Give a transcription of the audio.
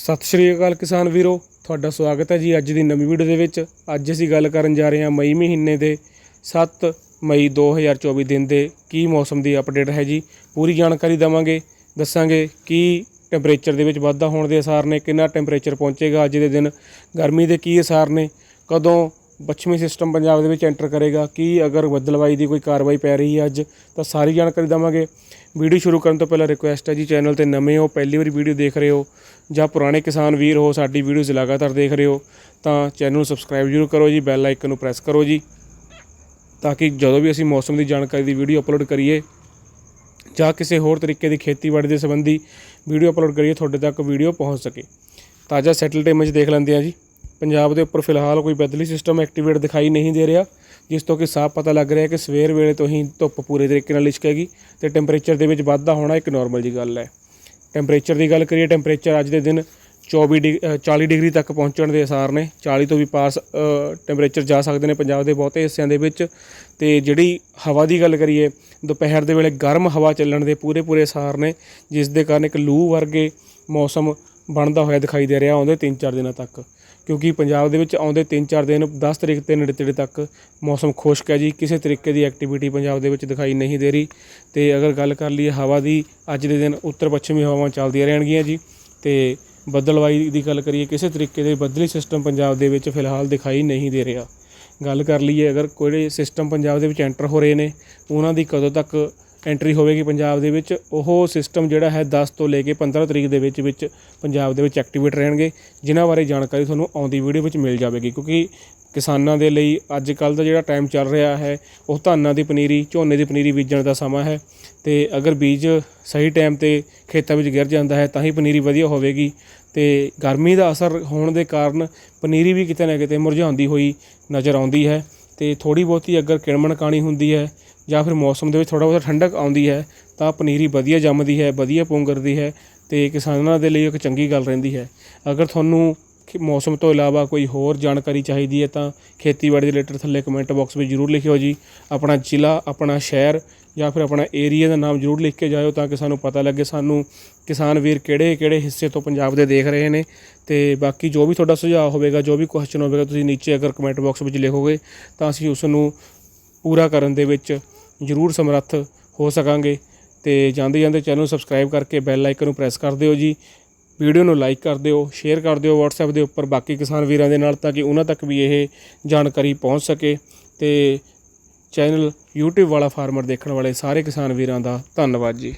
ਸਤਿ ਸ਼੍ਰੀ ਅਕਾਲ ਕਿਸਾਨ ਵੀਰੋ, ਤੁਹਾਡਾ ਸਵਾਗਤ ਹੈ ਜੀ ਅੱਜ ਦੀ ਨਵੀਂ ਵੀਡੀਓ ਦੇ ਵਿੱਚ। ਅੱਜ ਅਸੀਂ ਗੱਲ ਕਰਨ ਜਾ ਰਹੇ ਹਾਂ ਮਈ ਮਹੀਨੇ ਦੇ 7 ਮਈ 2024 ਦਿਨ ਦੇ ਕੀ ਮੌਸਮ ਦੀ ਅਪਡੇਟ ਹੈ ਜੀ। ਪੂਰੀ ਜਾਣਕਾਰੀ ਦਵਾਂਗੇ, ਦੱਸਾਂਗੇ ਕੀ ਟੈਂਪਰੇਚਰ ਦੇ ਵਿੱਚ ਵਾਧਾ ਹੋਣ ਦੇ ਅਸਾਰ ਨੇ, ਕਿੰਨਾ ਟੈਂਪਰੇਚਰ ਪਹੁੰਚੇਗਾ ਅੱਜ ਦੇ ਦਿਨ, ਗਰਮੀ ਦੇ ਕੀ ਅਸਾਰ ਨੇ, ਕਦੋਂ ਪੱਛਮੀ ਸਿਸਟਮ ਪੰਜਾਬ ਦੇ ਵਿੱਚ ਐਂਟਰ ਕਰੇਗਾ, ਕੀ ਅਗਰ ਬਦਲਵਾਈ ਦੀ ਕੋਈ ਕਾਰਵਾਈ ਪੈ ਰਹੀ ਹੈ ਅੱਜ, ਤਾਂ ਸਾਰੀ ਜਾਣਕਾਰੀ ਦਵਾਂਗੇ। ਵੀਡੀਓ ਸ਼ੁਰੂ ਕਰਨ ਤੋਂ ਪਹਿਲਾਂ ਰਿਕੁਐਸਟ ਹੈ ਜੀ ਚੈਨਲ ਤੇ ਨਵੇਂ ਹੋ, ਪਹਿਲੀ ਵਾਰੀ ਵੀਡੀਓ ਦੇਖ ਰਹੇ ਹੋ, ਜਾਂ ਪੁਰਾਣੇ ਕਿਸਾਨ ਵੀਰ ਹੋ, ਸਾਡੀ ਵੀਡੀਓਜ਼ ਲਗਾਤਾਰ ਦੇਖ ਰਹੇ ਹੋ, ਤਾਂ ਚੈਨਲ ਨੂੰ ਸਬਸਕ੍ਰਾਈਬ ਜ਼ਰੂਰ ਕਰੋ ਜੀ ਬੈਲ ਆਈਕਨ ਨੂੰ ਪ੍ਰੈਸ ਕਰੋ ਜੀ, ਤਾਂ ਕਿ ਜਦੋਂ ਵੀ ਅਸੀਂ ਮੌਸਮ ਦੀ ਜਾਣਕਾਰੀ ਦੀ ਵੀਡੀਓ ਅਪਲੋਡ ਕਰੀਏ, ਜਾਂ ਕਿਸੇ ਹੋਰ ਤਰੀਕੇ ਦੀ ਖੇਤੀਬਾੜੀ ਦੇ ਸੰਬੰਧੀ ਵੀਡੀਓ ਅਪਲੋਡ ਕਰੀਏ, ਤੁਹਾਡੇ ਤੱਕ ਵੀਡੀਓ ਪਹੁੰਚ ਸਕੇ। ਤਾਜ਼ਾ ਸੈਟਲ ਟਾਈਮ 'ਚ ਦੇਖ ਲੈਂਦੇ ਆ ਜੀ। ਪੰਜਾਬ ਦੇ ਉੱਪਰ ਫਿਲਹਾਲ ਕੋਈ ਬਦਲੀ ਸਿਸਟਮ ਐਕਟੀਵੇਟ ਦਿਖਾਈ ਨਹੀਂ ਦੇ ਰਿਹਾ ਜਿਸ ਤੋਂ ਕਿ ਸਾਫ਼ ਪਤਾ ਲੱਗ ਰਿਹਾ ਕਿ ਸਵੇਰ ਵੇਲੇ ਤੋਂ ਹੀ ਧੁੱਪ ਪੂਰੇ ਤਰੀਕੇ ਨਾਲ ਲਿਸ਼ਕੇਗੀ ਤੇ ਟੈਂਪਰੇਚਰ ਦੇ ਵਿੱਚ ਵਾਧਾ ਹੋਣਾ ਇੱਕ ਨਾਰਮਲ ਜੀ ਗੱਲ ਹੈ। ਟੈਂਪਰੇਚਰ ਦੀ ਗੱਲ ਕਰੀਏ ਟੈਂਪਰੇਚਰ ਅੱਜ ਦੇ ਦਿਨ 24 ਡਿਗ- ਅ, 40 ਡਿਗਰੀ ਤੱਕ ਪਹੁੰਚਣ ਦੇ ਅਸਾਰ ਨੇ। 40 ਤੋਂ ਵੀ ਪਾਸ ਟੈਂਪਰੇਚਰ ਜਾ ਸਕਦੇ ਨੇ ਪੰਜਾਬ ਦੇ ਬਹੁਤੇ ਹਿੱਸਿਆਂ ਦੇ ਵਿੱਚ। ਤੇ ਜਿਹੜੀ ਹਵਾ ਦੀ ਗੱਲ ਕਰੀਏ ਦੁਪਹਿਰ ਦੇ ਵੇਲੇ ਗਰਮ ਹਵਾ ਚੱਲਣ ਦੇ ਪੂਰੇ ਪੂਰੇ ਅਸਾਰ ਨੇ ਜਿਸ ਦੇ ਕਾਰਨ ਇੱਕ ਲੂ ਵਰਗੇ ਮੌਸਮ ਬਣਦਾ ਹੋਇਆ ਦਿਖਾਈ ਦੇ ਰਿਹਾ ਆਉਂਦੇ 3-4 ਦਿਨਾਂ ਤੱਕ। ਕਿਉਂਕਿ ਪੰਜਾਬ ਦੇ ਵਿੱਚ ਆਉਂਦੇ 3-4 ਦਿਨ 10 ਤਰੀਕ ਦੇ ਨੇੜੇ ਤੇੜੇ ਤੱਕ ਮੌਸਮ ਖੁਸ਼ਕ ਹੈ ਜੀ। ਕਿਸੇ ਤਰੀਕੇ ਦੀ ਐਕਟੀਵਿਟੀ ਪੰਜਾਬ ਦੇ ਵਿੱਚ ਦਿਖਾਈ ਨਹੀਂ ਦੇ ਰਹੀ। ਤੇ ਅਗਰ ਗੱਲ ਕਰ ਲਈਏ ਹਵਾ ਦੀ, ਅੱਜ ਦੇ ਦਿਨ ਉੱਤਰ ਪੱਛਮੀ ਹਵਾਵਾਂ ਚੱਲਦੀਆਂ ਰਹਿਣਗੀਆਂ ਜੀ। ਤੇ ਬੱਦਲਵਾਈ ਦੀ ਗੱਲ ਕਰੀਏ, ਕਿਸੇ ਤਰੀਕੇ ਦੇ ਬੱਦਲੀ ਸਿਸਟਮ ਪੰਜਾਬ ਦੇ ਵਿੱਚ ਫਿਲਹਾਲ ਦਿਖਾਈ ਨਹੀਂ ਦੇ ਰਿਹਾ। ਗੱਲ ਕਰ ਲਈਏ ਅਗਰ ਕੋਈ ਸਿਸਟਮ ਪੰਜਾਬ ਦੇ ਵਿੱਚ ਐਂਟਰ ਹੋ ਰਹੇ ਨੇ, ਉਹਨਾਂ ਦੀ ਕਦੋਂ ਤੱਕ ਐਂਟਰੀ ਹੋਵੇਗੀ ਪੰਜਾਬ ਦੇ ਵਿੱਚ। ਉਹ ਸਿਸਟਮ ਜਿਹੜਾ ਹੈ 10 ਤੋਂ ਲੈ ਕੇ 15 ਤਰੀਕ ਦੇ ਵਿੱਚ ਵਿੱਚ ਪੰਜਾਬ ਦੇ ਵਿੱਚ ਐਕਟੀਵੇਟ ਰਹਿਣਗੇ। ਜਿਨ੍ਹਾਂ ਬਾਰੇ ਜਾਣਕਾਰੀ ਤੁਹਾਨੂੰ ਆਉਂਦੀ ਵੀਡੀਓ ਵਿੱਚ ਮਿਲ ਜਾਵੇਗੀ। ਕਿਉਂਕਿ ਕਿਸਾਨਾਂ ਦੇ ਲਈ ਅੱਜ ਕੱਲ ਦਾ ਜਿਹੜਾ ਟਾਈਮ ਚੱਲ ਰਿਹਾ ਹੈ, ਉਹ ਧਾਨਾਂ ਦੀ ਪਨੀਰੀ, ਝੋਨੇ ਦੀ ਪਨੀਰੀ ਬੀਜਣ ਦਾ ਸਮਾਂ ਹੈ। ਤੇ ਅਗਰ ਬੀਜ ਸਹੀ ਟਾਈਮ ਤੇ ਖੇਤਾਂ ਵਿੱਚ ਗਿਰ ਜਾਂਦਾ ਹੈ, ਤਾਂ ਹੀ ਪਨੀਰੀ ਵਧੀਆ ਹੋਵੇਗੀ। ਤੇ ਗਰਮੀ ਦਾ ਅਸਰ ਹੋਣ ਦੇ ਕਾਰਨ ਪਨੀਰੀ ਵੀ ਕਿਤੇ ਨਾ ਕਿਤੇ ਮੁਰਝਾਉਂਦੀ ਹੋਈ ਨਜ਼ਰ ਆਉਂਦੀ ਹੈ। ਅਤੇ ਥੋੜ੍ਹੀ ਬਹੁਤੀ ਅਗਰ ਕਿਣਮਣ ਕਾਣੀ ਹੁੰਦੀ ਹੈ ਜਾਂ ਫਿਰ ਮੌਸਮ ਦੇ ਵਿੱਚ ਥੋੜ੍ਹਾ ਬਹੁਤਾ ਠੰਡਕ ਆਉਂਦੀ ਹੈ, ਤਾਂ ਪਨੀਰੀ ਵਧੀਆ ਜੰਮਦੀ ਹੈ, ਵਧੀਆ ਪੁੰਗਰਦੀ ਹੈ ਅਤੇ ਕਿਸਾਨਾਂ ਦੇ ਲਈ ਇੱਕ ਚੰਗੀ ਗੱਲ ਰਹਿੰਦੀ ਹੈ। ਅਗਰ ਤੁਹਾਨੂੰ ਮੌਸਮ ਤੋਂ ਇਲਾਵਾ ਕੋਈ ਹੋਰ ਜਾਣਕਾਰੀ ਚਾਹੀਦੀ ਹੈ ਤਾਂ ਖੇਤੀਬਾੜੀ ਦੇ ਰਿਲੇਟਡ ਥੱਲੇ ਕਮੈਂਟ ਬਾਕਸ ਵਿੱਚ ਜਰੂਰ ਲਿਖਿਓ ਜੀ। ਆਪਣਾ ਜ਼ਿਲ੍ਹਾ, ਆਪਣਾ ਸ਼ਹਿਰ ਜਾਂ ਫਿਰ ਆਪਣਾ ਏਰੀਆ ਦਾ ਨਾਮ ਜਰੂਰ ਲਿਖ ਕੇ ਜਾਇਓ ਤਾਂ ਕਿ ਸਾਨੂੰ ਪਤਾ ਲੱਗੇ ਸਾਨੂੰ ਕਿਸਾਨ ਵੀਰ ਕਿਹੜੇ ਕਿਹੜੇ ਹਿੱਸੇ ਤੋਂ ਪੰਜਾਬ ਦੇ ਦੇਖ ਰਹੇ ਨੇ। ਤੇ ਬਾਕੀ ਜੋ ਵੀ ਤੁਹਾਡਾ ਸੁਝਾਅ ਹੋਵੇਗਾ, ਜੋ ਵੀ ਕੁਐਸਚਨ ਹੋਵੇਗਾ, ਤੁਸੀਂ ਨੀਚੇ ਅਗਰ ਕਮੈਂਟ ਬਾਕਸ ਵਿੱਚ ਲਿਖੋਗੇ ਤਾਂ ਅਸੀਂ ਉਸ ਨੂੰ ਪੂਰਾ ਕਰਨ ਦੇ ਵਿੱਚ ਜ਼ਰੂਰ ਸਮਰੱਥ ਹੋ ਸਕਾਂਗੇ। ਤੇ ਜਾਂਦੇ ਜਾਂਦੇ ਚੈਨਲ ਨੂੰ ਸਬਸਕ੍ਰਾਈਬ ਕਰਕੇ ਬੈਲ ਆਈਕਨ ਨੂੰ ਪ੍ਰੈਸ ਕਰ ਦਿਓ ਜੀ। ਵੀਡੀਓ ਨੂੰ ਲਾਈਕ ਕਰ ਦਿਓ, ਸ਼ੇਅਰ ਕਰ ਦਿਓ WhatsApp ਦੇ ਉੱਪਰ ਬਾਕੀ ਕਿਸਾਨ ਵੀਰਾਂ ਦੇ ਨਾਲ ਤਾਂ ਕਿ ਉਹਨਾਂ ਤੱਕ ਵੀ ਇਹ ਜਾਣਕਾਰੀ ਪਹੁੰਚ ਸਕੇ ਤੇ ਚੈਨਲ YouTube ਵਾਲਾ ਫਾਰਮਰ ਦੇਖਣ ਵਾਲੇ ਸਾਰੇ ਕਿਸਾਨ ਵੀਰਾਂ ਦਾ ਧੰਨਵਾਦ ਜੀ।